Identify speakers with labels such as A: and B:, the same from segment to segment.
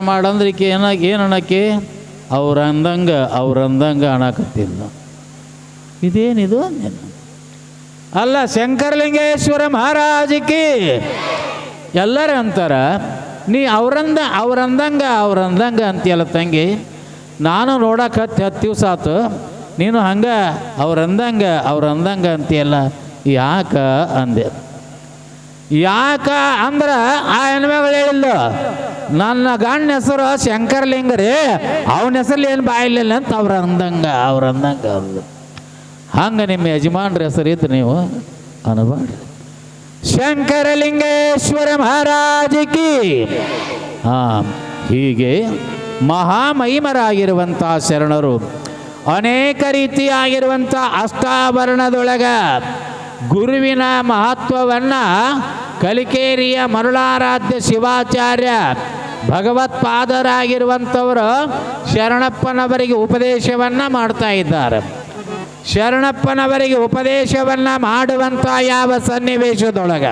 A: ಮಾಡಂದ್ರೆ ಏನಾಗಿ ಏನ ಅನ್ನಕ್ಕೆ? ಅವ್ರು ಅಂದಂಗೆ ಅವ್ರು ಅಂದಂಗೆ ಅನ್ನಕತ್ತಿದ್ದ ಇದೇನಿದು. ಅಲ್ಲ, ಶಂಕರಲಿಂಗೇಶ್ವರ ಮಹಾರಾಜಕ್ಕೆ ಎಲ್ಲರೂ ಅಂತಾರ, ನೀ ಅವ್ರಂದ ಅವ್ರಂದಂಗೆ ಅವ್ರಂದಂಗೆ ಅಂತೀಯಲ್ಲ ತಂಗಿ. ನಾನು ನೋಡಕ್ಕೆ ಹತ್ತು ಹತ್ತು ದಿವಸ ಆತು. ನೀನು ಹಂಗೆ ಅವ್ರಂದಂಗೆ ಅವ್ರಂದಂಗೆ ಅಂತೀಯಲ್ಲ. ಯಾಕ ಅಂದೆ? ಯಾಕ ಅಂದ್ರ ಆ ಹೆಣ್ಮಗಳು ಹೇಳಿಲ್ಲ ನನ್ನ ಗಂಡ ಹೆಸರು ಶಂಕರಲಿಂಗ ರೀ. ಅವನ ಹೆಸರಲ್ಲಿ ಏನು ಬಾಯಿಲಿಲ್ಲ ಅಂತ ಅವ್ರು ಅಂದಂಗ ಅವ್ರು ಅಂದಂಗ ಅವ್ರದ್ದು ಹಂಗೆ ನಿಮ್ಮ ಯಜಮಾನ್ರ ಹೆಸರು ಇತ್ತು ನೀವು ಅನ್ಬೇಡ್ರಿ ಶಂಕರಲಿಂಗೇಶ್ವರ ಮಹಾರಾಜಕಿ ಹಾ, ಹೀಗೆ ಮಹಾಮಹಿಮರಾಗಿರುವಂಥ ಶರಣರು ಅನೇಕ ರೀತಿಯಾಗಿರುವಂಥ ಅಷ್ಟಾಭರಣದೊಳಗ ಗುರುವಿನ ಮಹತ್ವವನ್ನು ಕಲಿಕೇರಿಯ ಮರುಳಾರಾಧ್ಯ ಶಿವಾಚಾರ್ಯ ಭಗವತ್ಪಾದರಾಗಿರುವಂಥವರು ಶರಣಪ್ಪನವರಿಗೆ ಉಪದೇಶವನ್ನು ಮಾಡ್ತಾ ಇದ್ದಾರೆ. ಶರಣಪ್ಪನವರಿಗೆ ಉಪದೇಶವನ್ನು ಮಾಡುವಂಥ ಯಾವ ಸನ್ನಿವೇಶದೊಳಗ?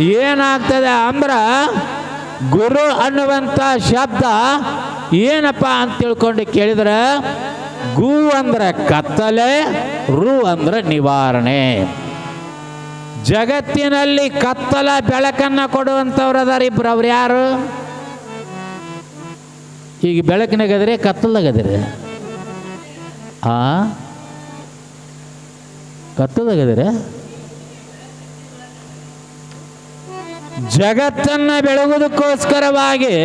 A: ಏನಾಗ್ತದೆ ಅಂದ್ರೆ ಗುರು ಅನ್ನುವಂಥ ಶಬ್ದ ಏನಪ್ಪ ಅಂತ ತಿಳ್ಕೊಂಡು ಕೇಳಿದ್ರೆ? ಗು ಅಂದ್ರೆ ಕತ್ತಲೆ, ರು ಅಂದ್ರೆ ನಿವಾರಣೆ. ಜಗತ್ತಿನಲ್ಲಿ ಕತ್ತಲ ಬೆಳಕನ್ನು ಕೊಡುವಂಥವ್ರು ಅದಾರ ಇಬ್ಬರು ಅವ್ರು ಯಾರು? ಈಗ ಬೆಳಕಿನಾಗದ್ರಿ ಕತ್ತಲ್ದಾಗದಿರಿ ಆ? ಕತ್ತಲದಾಗದ್ರೆ ಜಗತ್ತನ್ನು ಬೆಳಗುವುದಕ್ಕೋಸ್ಕರವಾಗಿ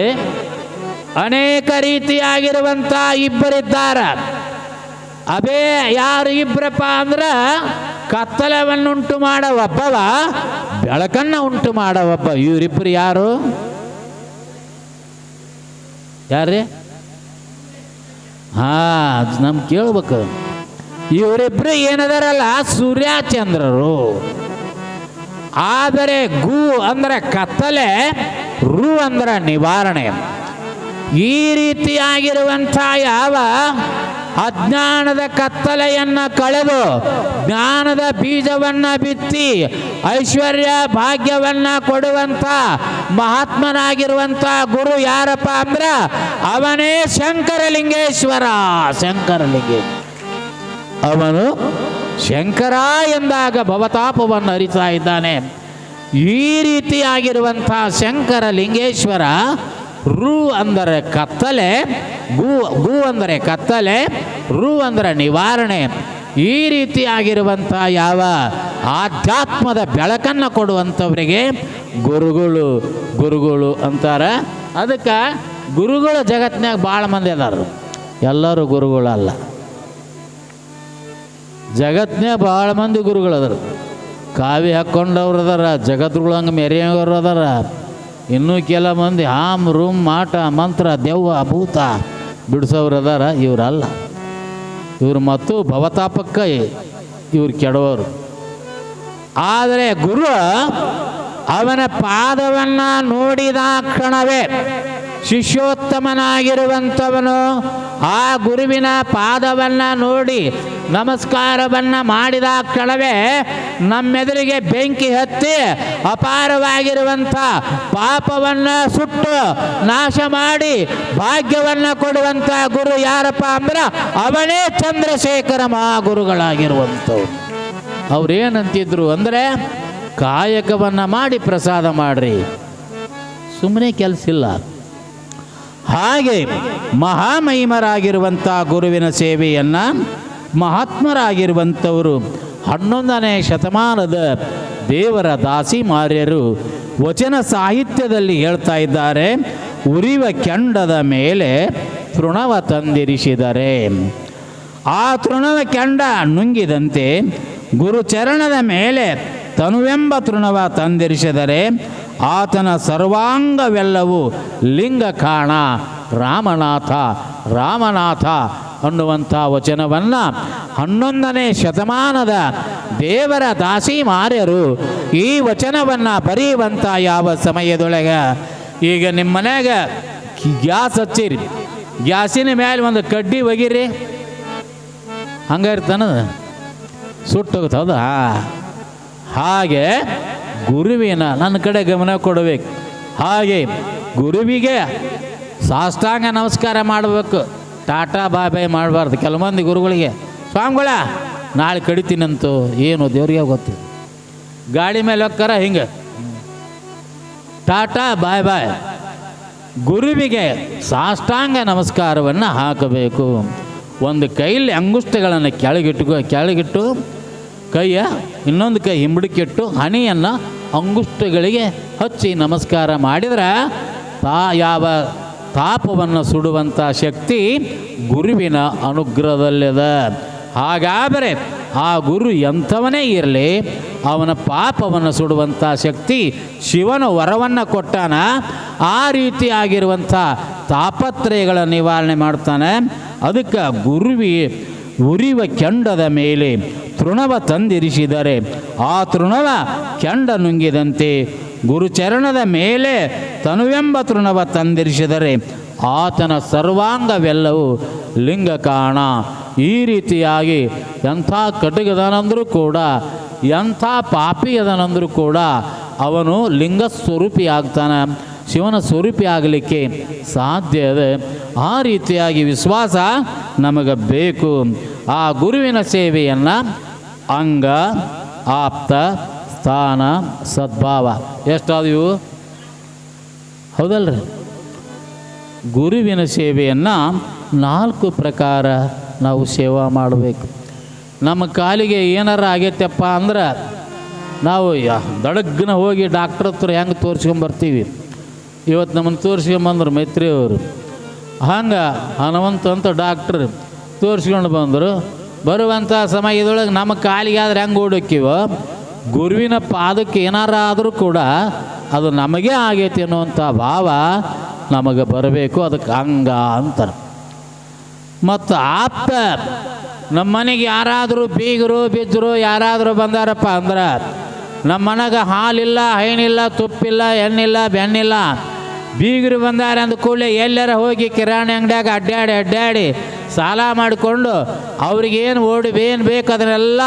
A: ಅನೇಕ ರೀತಿಯಾಗಿರುವಂಥ ಇಬ್ಬರಿದ್ದಾರೆ. ಅದೇ ಯಾರು ಇಬ್ಬರಪ್ಪ ಅಂದ್ರೆ ಕತ್ತಲವನ್ನುಂಟು ಮಾಡೋ ಒಬ್ಬವ ಬೆಳಕನ್ನು ಉಂಟು ಮಾಡೋ ಒಬ್ಬ ಇವರಿಬ್ಬರು ಯಾರು? ಯಾರೇ ಹಾ ನಮ್ ಕೇಳ್ಬೇಕು. ಇವರಿಬ್ರು ಏನದಾರಲ್ಲ, ಸೂರ್ಯಚಂದ್ರರು. ಆದರೆ ಗು ಅಂದ್ರೆ ಕತ್ತಲೆ, ರು ಅಂದ್ರೆ ನಿವಾರಣೆ. ಈ ರೀತಿಯಾಗಿರುವಂಥ ಯಾವ ಅಜ್ಞಾನದ ಕತ್ತಲೆಯನ್ನ ಕಳೆದು ಜ್ಞಾನದ ಬೀಜವನ್ನ ಬಿತ್ತಿ ಐಶ್ವರ್ಯ ಭಾಗ್ಯವನ್ನ ಕೊಡುವಂಥ ಮಹಾತ್ಮನಾಗಿರುವಂಥ ಗುರು ಯಾರಪ್ಪ ಅಂದ್ರ ಅವನೇ ಶಂಕರಲಿಂಗೇಶ್ವರ. ಶಂಕರಲಿಂಗೇಶ್ವರ. ಅವನು ಶಂಕರ ಎಂದಾಗ ಭವತಾಪವನ್ನು ಅರಿತಾ ಇದ್ದಾನೆ. ಈ ರೀತಿಯಾಗಿರುವಂಥ ಶಂಕರ ಲಿಂಗೇಶ್ವರ ರು ಅಂದರೆ ಕತ್ತಲೆ, ಗು ಗು ಅಂದರೆ ಕತ್ತಲೆ, ರು ಅಂದರೆ ನಿವಾರಣೆ. ಈ ರೀತಿಯಾಗಿರುವಂಥ ಯಾವ ಆಧ್ಯಾತ್ಮದ ಬೆಳಕನ್ನು ಕೊಡುವಂಥವರಿಗೆ ಗುರುಗಳು ಗುರುಗಳು ಅಂತಾರೆ. ಅದಕ್ಕೆ ಗುರುಗಳು ಜಗತ್ತಿನಾಗ ಭಾಳ ಮಂದಿ ಅದಾರ. ಎಲ್ಲರೂ ಗುರುಗಳಲ್ಲ ಜಗತ್ತಿನೇ ಭಾಳ ಮಂದಿ ಗುರುಗಳದಾರ. ಕಾವಿ ಹಾಕ್ಕೊಂಡವ್ರು ಅದಾರ ಜಗದ್ಗುಳಂಗೆ ಮೆರೆಯೋರು ಅದಾರ ಇನ್ನೂ ಕೆಲ ಮಂದಿ ಹಾಮ್ ರೂಮ್, ಮಾಟ, ಮಂತ್ರ, ದೆವ್ವ, ಭೂತ ಬಿಡಿಸೋರು ಅದಾರ, ಇವರಲ್ಲ. ಇವರು ಮತ್ತು ಭವತಾಪಕ್ಕ ಇವ್ರು ಕೆಡವರು ಆದರೆ ಗುರು ಅವನ ಪಾದವನ್ನು ನೋಡಿದ ಕ್ಷಣವೇ ಶಿಷ್ಯೋತ್ತಮನಾಗಿರುವಂಥವನು ಆ ಗುರುವಿನ ಪಾದವನ್ನು ನೋಡಿ ನಮಸ್ಕಾರವನ್ನು ಮಾಡಿದ ಕ್ಷಣವೇ ನಮ್ಮೆದುರಿಗೆ ಬೆಂಕಿ ಹತ್ತಿ ಅಪಾರವಾಗಿರುವಂಥ ಪಾಪವನ್ನು ಸುಟ್ಟು ನಾಶ ಮಾಡಿ ಭಾಗ್ಯವನ್ನು ಕೊಡುವಂಥ ಗುರು ಯಾರಪ್ಪ ಅಂದ್ರೆ ಅವನೇ ಚಂದ್ರಶೇಖರ ಮಹಾಗುರುಗಳಾಗಿರುವಂಥವ್ರು. ಅವ್ರೇನಂತಿದ್ರು ಅಂದರೆ ಕಾಯಕವನ್ನು ಮಾಡಿ ಪ್ರಸಾದ ಮಾಡ್ರಿ. ಸುಮ್ಮನೆ ಕೆಲಸ ಇಲ್ಲ. ಹಾಗೆ ಮಹಾಮಹಿಮರಾಗಿರುವಂಥ ಗುರುವಿನ ಸೇವೆಯನ್ನು ಮಹಾತ್ಮರಾಗಿರುವಂಥವರು ಹನ್ನೊಂದನೇ ಶತಮಾನದ ದೇವರ ದಾಸಿ ಮಾರ್ಯರು ವಚನ ಸಾಹಿತ್ಯದಲ್ಲಿ ಹೇಳ್ತಾ ಇದ್ದಾರೆ, ಉರಿವ ಕೆಂಡದ ಮೇಲೆ ತೃಣವ ತಂದಿರಿಸಿದರೆ. ಆ ತೃಣವ ಕೆಂಡ ನುಂಗಿದಂತೆ ಗುರುಚರಣದ ಮೇಲೆ ತನುವೆಂಬ ತೃಣವ ತಂದಿರಿಸಿದರೆ ಆತನ ಸರ್ವಾಂಗವೆಲ್ಲವೂ ಲಿಂಗ ಕಾಣ ರಾಮನಾಥ ರಾಮನಾಥ ಅನ್ನುವಂಥ ವಚನವನ್ನು ಹನ್ನೊಂದನೇ ಶತಮಾನದ ದೇವರ ದಾಸಿ ಮಾರ್ಯರು ಈ ವಚನವನ್ನು ಬರೆಯುವಂಥ ಯಾವ ಸಮಯದೊಳಗೆ? ಈಗ ನಿಮ್ಮ ಮನ್ಯಾಗ ಗ್ಯಾಸ್ ಹಚ್ಚಿರಿ. ಗ್ಯಾಸಿನ ಮೇಲೆ ಒಂದು ಕಡ್ಡಿ ಒಗಿರಿ. ಹಂಗಿರ್ತಾನ ಸುಟ್ಟೋಗ್ತದ ಹಾಗೆ ಗುರುವಿನ ನನ್ನ ಕಡೆ ಗಮನ ಕೊಡಬೇಕು. ಹಾಗೆ ಗುರುವಿಗೆ ಸಾಷ್ಟಾಂಗ ನಮಸ್ಕಾರ ಮಾಡಬೇಕು. ಟಾಟಾ ಬಾಬಾಯಿ ಬಾಯ್ ಮಾಡಬಾರ್ದು ಕೆಲವೊಂದು ಗುರುಗಳಿಗೆ. ಸ್ವಾಮಿಗಳ, ನಾಳೆ ಕಡಿತೀನಂತು ಏನು ದೇವ್ರಿಗೆ ಗೊತ್ತಿಲ್ಲ. ಗಾಡಿ ಮೇಲೆ ಹೋಗ್ತಾರ ಹಿಂಗೆ. ಟಾಟಾ ಬಾಯ್ ಬಾಯ್. ಗುರುವಿಗೆ ಸಾಷ್ಟಾಂಗ ನಮಸ್ಕಾರವನ್ನು ಹಾಕಬೇಕು. ಒಂದು ಕೈಯಲ್ಲಿ ಅಂಗುಷ್ಟಗಳನ್ನು ಕೆಳಗಿಟ್ಟು ಕೆಳಗಿಟ್ಟು ಕೈಯ, ಇನ್ನೊಂದು ಕೈ ಹಿಂಬಿಡಿಕೆಟ್ಟು ಹನಿಯನ್ನು ಅಂಗುಷ್ಟಗಳಿಗೆ ಹಚ್ಚಿ ನಮಸ್ಕಾರ ಮಾಡಿದರೆ ತಾ, ಯಾವ ತಾಪವನ್ನು ಸುಡುವಂಥ ಶಕ್ತಿ ಗುರುವಿನ ಅನುಗ್ರಹದಲ್ಲಿದೆ. ಹಾಗಾದರೆ ಆ ಗುರು ಎಂಥವನೇ ಇರಲಿ, ಅವನ ಪಾಪವನ್ನು ಸುಡುವಂಥ ಶಕ್ತಿ ಶಿವನ ವರವನ್ನು ಕೊಟ್ಟಾನ, ಆ ರೀತಿಯಾಗಿರುವಂಥ ತಾಪತ್ರಯಗಳ ನಿವಾರಣೆ ಮಾಡ್ತಾನೆ. ಅದಕ್ಕೆ ಗುರುವಿ ಉರಿವ ಕೆಂಡದ ಮೇಲೆ ತೃಣವ ತಂದಿರಿಸಿದರೆ, ಆ ತೃಣವ ಕೆಂಡ ನುಂಗಿದಂತೆ ಗುರುಚರಣದ ಮೇಲೆ ತನುವೆಂಬ ತೃಣವ ತಂದಿರಿಸಿದರೆ, ಆತನ ಸರ್ವಾಂಗವೆಲ್ಲವೂ ಲಿಂಗ ಕಾಣ ಈ ರೀತಿಯಾಗಿ ಎಂಥ ಕಟುಗದನಂದರೂ ಕೂಡ, ಎಂಥ ಪಾಪಿ ಅದನಂದರೂ ಕೂಡ ಅವನು ಲಿಂಗ ಸ್ವರೂಪಿ ಆಗ್ತಾನೆ ಶಿವನ ಸ್ವರೂಪಿ ಆಗಲಿಕ್ಕೆ ಸಾಧ್ಯ ಇದೆ. ಆ ರೀತಿಯಾಗಿ ವಿಶ್ವಾಸ ನಮಗೆ ಬೇಕು. ಆ ಗುರುವಿನ ಸೇವೆಯನ್ನು ಅಂಗ, ಆಪ್ತ, ಸ್ಥಾನ, ಸದ್ಭಾವ. ಎಷ್ಟಾದವು ಹೌದಲ್ರಿ? ಗುರುವಿನ ಸೇವೆಯನ್ನು ನಾಲ್ಕು ಪ್ರಕಾರ ನಾವು ಸೇವಾ ಮಾಡಬೇಕು. ನಮ್ಮ ಕಾಲಿಗೆ ಏನಾರ ಆಗೈತಪ್ಪ ಅಂದ್ರೆ ನಾವು ದಡಗ್ನ ಹೋಗಿ ಡಾಕ್ಟ್ರ್ ಹತ್ರ ಹೆಂಗೆ ತೋರಿಸ್ಕೊಂಬರ್ತೀವಿ. ಇವತ್ತು ನಮ್ಮನ್ನು ತೋರಿಸ್ಕೊಂಬಂದ್ರು ಮೈತ್ರಿ ಅವರು ಹಂಗೆ ಹನುಮಂತ ಅಂತ ಡಾಕ್ಟ್ರ್ ತೋರಿಸ್ಕೊಂಡು ಬಂದರು ಬರುವಂಥ ಸಮಯದೊಳಗೆ ನಮ್ಮ ಕಾಲಿಗೆ ಆದ್ರೆ ಹೆಂಗೆ ಓಡಕ್ಕಿವೋ? ಗುರುವಿನ ಪಾದಕ್ಕೆ ಏನಾರ ಆದರೂ ಕೂಡ ಅದು ನಮಗೆ ಆಗೈತಿ ಅನ್ನುವಂಥ ಭಾವ ನಮಗೆ ಬರಬೇಕು, ಅದಕ್ಕೆ ಹಂಗ ಅಂತಾರೆ. ಮತ್ತು ಆಪ್ತ ನಮ್ಮ ಮನೆಗೆ ಯಾರಾದರೂ ಬೀಗರು ಬಿದ್ದರು ಯಾರಾದರೂ ಬಂದಾರಪ್ಪ ಅಂದ್ರೆ ನಮ್ಮ ಮನೆಗೆ ಹಾಲಿಲ್ಲ, ಹೈನಿಲ್ಲ, ತುಪ್ಪಿಲ್ಲ, ಎಣ್ಣಿಲ್ಲ, ಬೆಣ್ಣಿಲ್ಲ ಬೀಗರು ಬಂದಾರ ಅಂದ ಕೂಡಲೇ ಎಲ್ಲರ ಹೋಗಿ ಕಿರಾಣಿ ಅಂಗಡಿಯಾಗ ಅಡ್ಡಾಡಿ ಅಡ್ಡಾಡಿ ಸಾಲ ಮಾಡಿಕೊಂಡು ಅವ್ರಿಗೇನು ಓಡಿ ಏನು ಬೇಕು ಅದನ್ನೆಲ್ಲ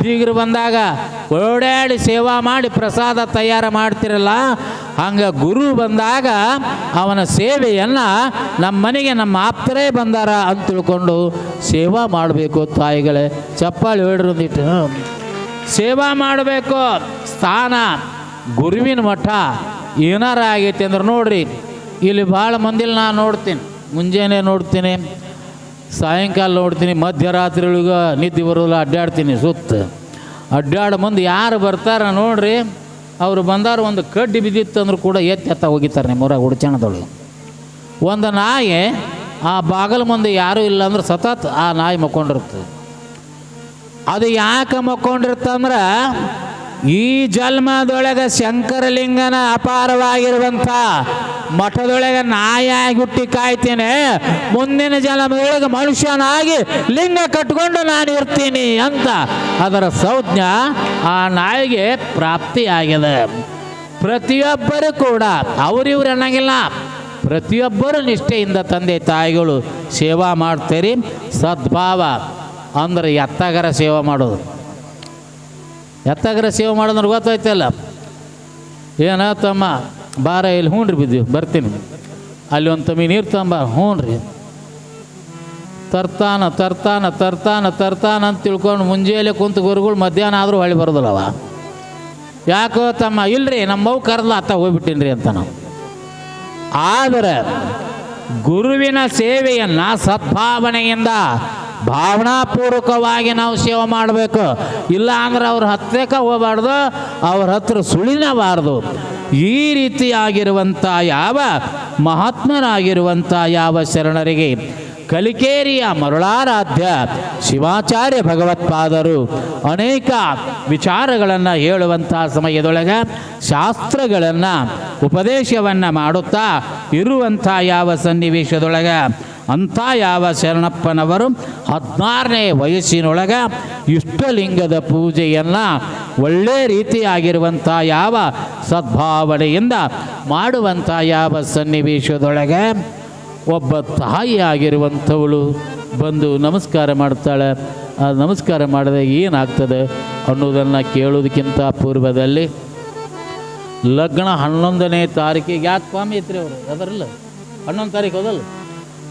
A: ಬೀಗರು ಬಂದಾಗ ಓಡಾಡಿ ಸೇವಾ ಮಾಡಿ ಪ್ರಸಾದ ತಯಾರು ಮಾಡ್ತಿರಲ್ಲ, ಹಂಗೆ ಗುರು ಬಂದಾಗ ಅವನ ಸೇವೆಯನ್ನು ನಮ್ಮ ಮನೆಗೆ ನಮ್ಮ ಆಪ್ತರೇ ಬಂದಾರ ಅಂತ ತಿಳ್ಕೊಂಡು ಸೇವಾ ಮಾಡಬೇಕು ತಾಯಿಗಳೇ. ಚಪ್ಪಾಳಿ ಹೇಳ್ರಿ ಒಂದಿಟ್ಟು ಸೇವಾ ಮಾಡಬೇಕು ಸ್ಥಾನ, ಗುರುವಿನ ಮಠ. ಏನಾರ ಆಗೈತಿ ಅಂದ್ರೆ ನೋಡ್ರಿ, ಇಲ್ಲಿ ಭಾಳ ಮಂದಿಲಿ ನಾನು ನೋಡ್ತೀನಿ. ಮುಂಜಾನೆ ನೋಡ್ತೀನಿ, ಸಾಯಂಕಾಲ ನೋಡ್ತೀನಿ ಮಧ್ಯರಾತ್ರಿ ಒಳಗೆ ನಿದ್ದೆ ಬರೋಲ್ಲ ಅಡ್ಡಾಡ್ತೀನಿ ಸುತ್ತ. ಅಡ್ಡಾಡ ಮುಂದೆ ಯಾರು ಬರ್ತಾರ ನೋಡ್ರಿ, ಅವರು ಬಂದಾರ ಒಂದು ಕಡ್ಡಿ ಬಿದ್ದಿತ್ತು ಅಂದ್ರೂ ಕೂಡ ಎತ್ತಿ ಎತ್ತ ಹೋಗಿತಾರೆ ನಿಮ್ಮೂರಾಗ ಹುಡುಚಣದೊಳಗೆ. ಒಂದು ನಾಯಿ, ಆ ಬಾಗಲ ಮುಂದೆ ಯಾರೂ ಇಲ್ಲ ಅಂದ್ರೆ ಸತತ್ ಆ ನಾಯಿ ಮಕ್ಕೊಂಡಿರ್ತದೆ ಅದು ಯಾಕೆ ಮಕ್ಕೊಂಡಿರ್ತಂದ್ರೆ ಈ ಜನ್ಮದೊಳಗೆ ಶಂಕರಲಿಂಗನ ಅಪಾರವಾಗಿರುವಂಥ ಮಠದೊಳಗೆ ನಾಯಾಗಿ ಹುಟ್ಟಿ ಕಾಯ್ತೇನೆ. ಮುಂದಿನ ಜನ್ಮದೊಳಗೆ ಮನುಷ್ಯನಾಗಿ ಲಿಂಗ ಕಟ್ಕೊಂಡು ನಾನು ಇರ್ತೀನಿ ಅಂತ ಅದರ ಸೌಜ್ಞ ಆ ನಾಯಿಗೆ ಪ್ರಾಪ್ತಿಯಾಗಿದೆ. ಪ್ರತಿಯೊಬ್ಬರು ಕೂಡ ಅವರಿವ್ರು ಅನ್ನಂಗಿಲ್ಲ. ಪ್ರತಿಯೊಬ್ಬರು ನಿಷ್ಠೆಯಿಂದ ತಂದೆ ತಾಯಿಗಳು ಸೇವಾ ಮಾಡ್ತೀರಿ. ಸದ್ಭಾವ ಅಂದ್ರೆ ಎತ್ತಗರ ಸೇವಾ ಮಾಡೋದು. ಎತ್ತಗರ ಸೇವೆ ಮಾಡೋದ್ರ ಗೊತ್ತಾಯ್ತಲ್ಲ? ಏನ ತಮ್ಮ, ಬಾರ ಇಲ್ಲಿ ಹ್ಞೂ ರೀ ಬಿದ್ದೀವಿ ಬರ್ತೀನಿ. ಅಲ್ಲಿ ಒಂದು ತಮ್ಮಿ ನೀರು ತಂಬ ಹ್ಞೂ ರೀ ತರ್ತಾನ ತರ್ತಾನ ತರ್ತಾನ ತರ್ತಾನ ಅಂತ ತಿಳ್ಕೊಂಡು ಮುಂಜಾನೆ ಕುಂತು ಗುರುಗಳು ಮಧ್ಯಾಹ್ನ ಆದರೂ ಹೊಳಿ ಬರೋದಿಲ್ಲವ? ಯಾಕೋ ತಮ್ಮ, ಇಲ್ರಿ ನಮ್ಮ ಕರೆದ ಅತ್ತ ಹೋಗ್ಬಿಟ್ಟಿನ್ರಿ ಅಂತ ನಾವು. ಆದರೆ ಗುರುವಿನ ಸೇವೆಯನ್ನು ಸದ್ಭಾವನೆಯಿಂದ ಭಾವನಾಪೂರ್ವಕವಾಗಿ ನಾವು ಸೇವೆ ಮಾಡಬೇಕು. ಇಲ್ಲ ಅಂದ್ರೆ ಅವ್ರ ಹತ್ತಿರಕ್ಕ ಹೋಗಬಾರ್ದು, ಅವ್ರ ಹತ್ರ ಸುಳಿನಬಾರ್ದು. ಈ ರೀತಿಯಾಗಿರುವಂಥ ಯಾವ ಮಹಾತ್ಮರಾಗಿರುವಂಥ ಯಾವ ಶರಣರಿಗೆ ಕಲಿಕೇರಿಯ ಮರುಳಾರಾಧ್ಯ ಶಿವಾಚಾರ್ಯ ಭಗವತ್ಪಾದರು ಅನೇಕ ವಿಚಾರಗಳನ್ನು ಹೇಳುವಂತಹ ಸಮಯದೊಳಗೆ ಶಾಸ್ತ್ರಗಳನ್ನು, ಉಪದೇಶವನ್ನು ಮಾಡುತ್ತಾ ಇರುವಂಥ ಯಾವ ಸನ್ನಿವೇಶದೊಳಗೆ ಅಂಥ ಯಾವ ಶರಣಪ್ಪನವರು ಹದಿನಾರನೇ ವಯಸ್ಸಿನೊಳಗೆ ಇಷ್ಟಲಿಂಗದ ಪೂಜೆಯನ್ನು ಒಳ್ಳೆ ರೀತಿಯಾಗಿರುವಂಥ ಯಾವ ಸದ್ಭಾವನೆಯಿಂದ ಮಾಡುವಂಥ ಯಾವ ಸನ್ನಿವೇಶದೊಳಗೆ ಒಬ್ಬ ತಾಯಿಯಾಗಿರುವಂಥವಳು ಬಂದು ನಮಸ್ಕಾರ ಮಾಡ್ತಾಳೆ. ಆ ನಮಸ್ಕಾರ ಮಾಡಿದಾಗ ಏನಾಗ್ತದೆ ಅನ್ನೋದನ್ನು ಕೇಳೋದಕ್ಕಿಂತ ಪೂರ್ವದಲ್ಲಿ ಲಗ್ನ ಹನ್ನೊಂದನೇ ತಾರೀಕಿಗೆ ಯಾಕೆ ಸ್ವಾಮಿ ಐತ್ರಿ ಅವರು? ಅದರಲ್ಲ ಹನ್ನೊಂದು ತಾರೀಕು ಹೌದಲ್ಲ?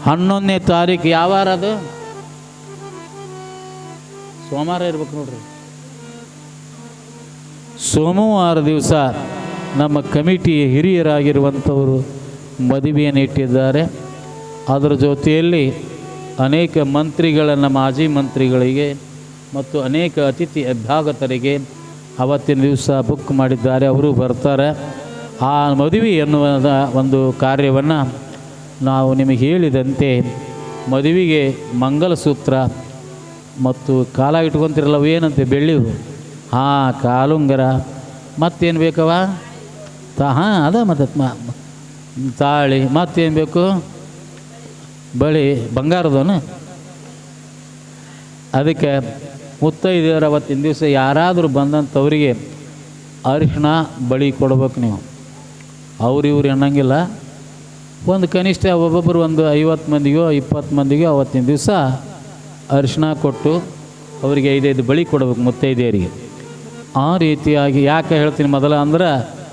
A: ಹನ್ನೊಂದನೇ ತಾರೀಕು ಯಾವ ವಾರ ಅದು? ಸೋಮವಾರ ಇರ್ಬೇಕು ನೋಡ್ರಿ. ಸೋಮವಾರ ದಿವಸ ನಮ್ಮ ಕಮಿಟಿಯ ಹಿರಿಯರಾಗಿರುವಂಥವರು ಮದುವೆಯನ್ನು ಇಟ್ಟಿದ್ದಾರೆ. ಅದರ ಜೊತೆಯಲ್ಲಿ ಅನೇಕ ಮಂತ್ರಿಗಳನ್ನು, ಮಾಜಿ ಮಂತ್ರಿಗಳಿಗೆ ಮತ್ತು ಅನೇಕ ಅತಿಥಿ ಅಭ್ಯಾಗತರಿಗೆ ಅವತ್ತಿನ ದಿವಸ ಬುಕ್ ಮಾಡಿದ್ದಾರೆ. ಅವರು ಬರ್ತಾರೆ. ಆ ಮದುವೆ ಎನ್ನುವ ಒಂದು ಕಾರ್ಯವನ್ನು ನಾವು ನಿಮಗೆ ಹೇಳಿದಂತೆ ಮದುವೆಗೆ ಮಂಗಲಸೂತ್ರ ಮತ್ತು ಕಾಲ ಇಟ್ಕೊತಿರಲ್ಲ ಏನಂತೆ? ಬೆಳ್ಳಿವು. ಹಾಂ, ಕಾಲುಂಗರ. ಮತ್ತೇನು ಬೇಕವ ತ, ಹಾಂ, ಅದ ಮತ್ತೆ ತಾಳಿ. ಮತ್ತೇನು ಬೇಕು? ಬಳಿ, ಬಂಗಾರದವನು? ಅದಕ್ಕೆ ಮುತ್ತೈದೆಯವರು ಅವತ್ತಿನ ದಿವಸ ಯಾರಾದರೂ ಬಂದಂಥವರಿಗೆ ಅರಿಶಿಣ ಬಳಿ ಕೊಡ್ಬೇಕು ನೀವು. ಅವ್ರು ಇವ್ರು ಅನ್ನಂಗಿಲ್ಲ ಒಂದು ಕನಿಷ್ಠ ಒಬ್ಬೊಬ್ಬರು ಒಂದು ಐವತ್ತು ಮಂದಿಗೋ, ಇಪ್ಪತ್ತು ಮಂದಿಗೋ ಅವತ್ತಿನ ದಿವಸ ಅರಿಶಿಣ ಕೊಟ್ಟು ಅವರಿಗೆ ಐದೈದು ಬಳಿ ಕೊಡಬೇಕು ಮುತ್ತೈದೆಯರಿಗೆ. ಆ ರೀತಿಯಾಗಿ ಯಾಕೆ ಹೇಳ್ತೀನಿ ಮೊದಲ ಅಂದ್ರೆ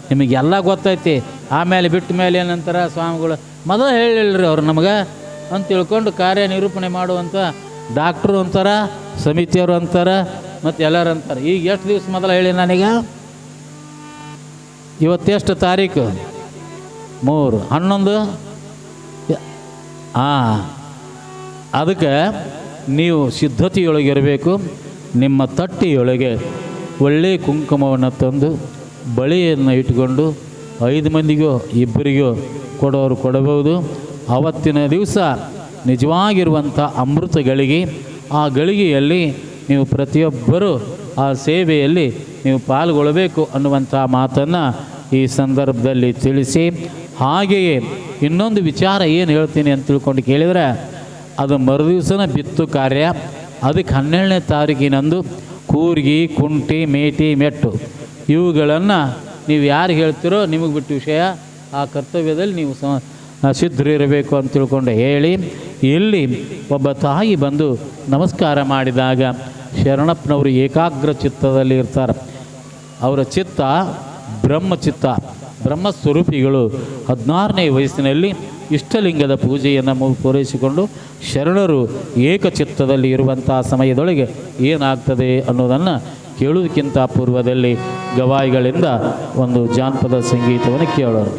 A: ನಿಮಗೆಲ್ಲ ಗೊತ್ತೈತಿ. ಆಮೇಲೆ ಬಿಟ್ಟ ಮೇಲೆ ಏನಂತಾರ ಸ್ವಾಮಿಗಳು, ಮೊದಲು ಹೇಳಿಲ್ರಿ ಅವ್ರು ನಮಗೆ. ಅಂತ ತಿಳ್ಕೊಂಡು ಕಾರ್ಯನಿರೂಪಣೆ ಮಾಡುವಂಥ ಡಾಕ್ಟ್ರು ಅಂತಾರ, ಸಮಿತಿಯವರು ಅಂತಾರ, ಮತ್ತು ಎಲ್ಲರೂ ಅಂತಾರೆ. ಈಗ ಎಷ್ಟು ದಿವಸ ಮೊದಲು ಹೇಳಿ ನನಗೆ? ಇವತ್ತೆಷ್ಟು ತಾರೀಕು? ಮೂರು. ಹನ್ನೊಂದು? ಹಾಂ ಅದಕ್ಕೆ ನೀವು ಸಿದ್ಧತೆಯೊಳಗಿರಬೇಕು, ನಿಮ್ಮ ತಟ್ಟೆಯೊಳಗೆ ಒಳ್ಳೆಯ ಕುಂಕುಮವನ್ನು ತಂದು ಬಳಿಯನ್ನು ಇಟ್ಕೊಂಡು ಐದು ಮಂದಿಗೋ ಇಬ್ಬರಿಗೋ ಕೊಡೋರು ಕೊಡಬಹುದು. ಅವತ್ತಿನ ದಿವಸ ನಿಜವಾಗಿರುವಂಥ ಅಮೃತ ಗಳಿಗೆ ಆ ಗಳಿಗೆಯಲ್ಲಿ ನೀವು ಪ್ರತಿಯೊಬ್ಬರೂ ಆ ಸೇವೆಯಲ್ಲಿ ನೀವು ಪಾಲ್ಗೊಳ್ಳಬೇಕು ಅನ್ನುವಂಥ ಮಾತನ್ನು ಈ ಸಂದರ್ಭದಲ್ಲಿ ತಿಳಿಸಿ ಹಾಗೆಯೇ ಇನ್ನೊಂದು ವಿಚಾರ ಏನು ಹೇಳ್ತೀನಿ ಅಂತ ತಿಳ್ಕೊಂಡು ಕೇಳಿದರೆ, ಅದು ಮರುದಿವಸನ ಬಿತ್ತು ಕಾರ್ಯ. ಅದಕ್ಕೆ ಹನ್ನೆರಡನೇ ತಾರೀಕಿನಂದು ಕೂರ್ಗಿ, ಕುಂಟಿ, ಮೇಟಿ, ಮೆಟ್ಟು. ಇವುಗಳನ್ನು ನೀವು ಯಾರು ಹೇಳ್ತೀರೋ ನಿಮಗೆ ಬಿಟ್ಟು ವಿಷಯ. ಆ ಕರ್ತವ್ಯದಲ್ಲಿ ನೀವು ಸ ಸಿದ್ಧರಿರಬೇಕು ಅಂತ ತಿಳ್ಕೊಂಡು ಹೇಳಿ, ಇಲ್ಲಿ ಒಬ್ಬ ತಾಯಿ ಬಂದು ನಮಸ್ಕಾರ ಮಾಡಿದಾಗ ಶರಣಪ್ಪನವರು ಏಕಾಗ್ರ ಚಿತ್ತದಲ್ಲಿ ಇರ್ತಾರೆ ಅವರ ಚಿತ್ತ ಬ್ರಹ್ಮಚಿತ್ತ. ಬ್ರಹ್ಮಸ್ವರೂಪಿಗಳು ಹದಿನಾರನೇ ವಯಸ್ಸಿನಲ್ಲಿ ಇಷ್ಟಲಿಂಗದ ಪೂಜೆಯನ್ನು ಪೂರೈಸಿಕೊಂಡು ಶರಣರು ಏಕಚಿತ್ತದಲ್ಲಿ ಇರುವಂಥ ಸಮಯದೊಳಗೆ ಏನಾಗ್ತದೆ ಅನ್ನೋದನ್ನು ಕೇಳುವುದಕ್ಕಿಂತ ಪೂರ್ವದಲ್ಲಿ ಗವಾಯಿಗಳಿಂದ ಒಂದು ಜಾನಪದ ಸಂಗೀತವನ್ನು ಕೇಳೋರು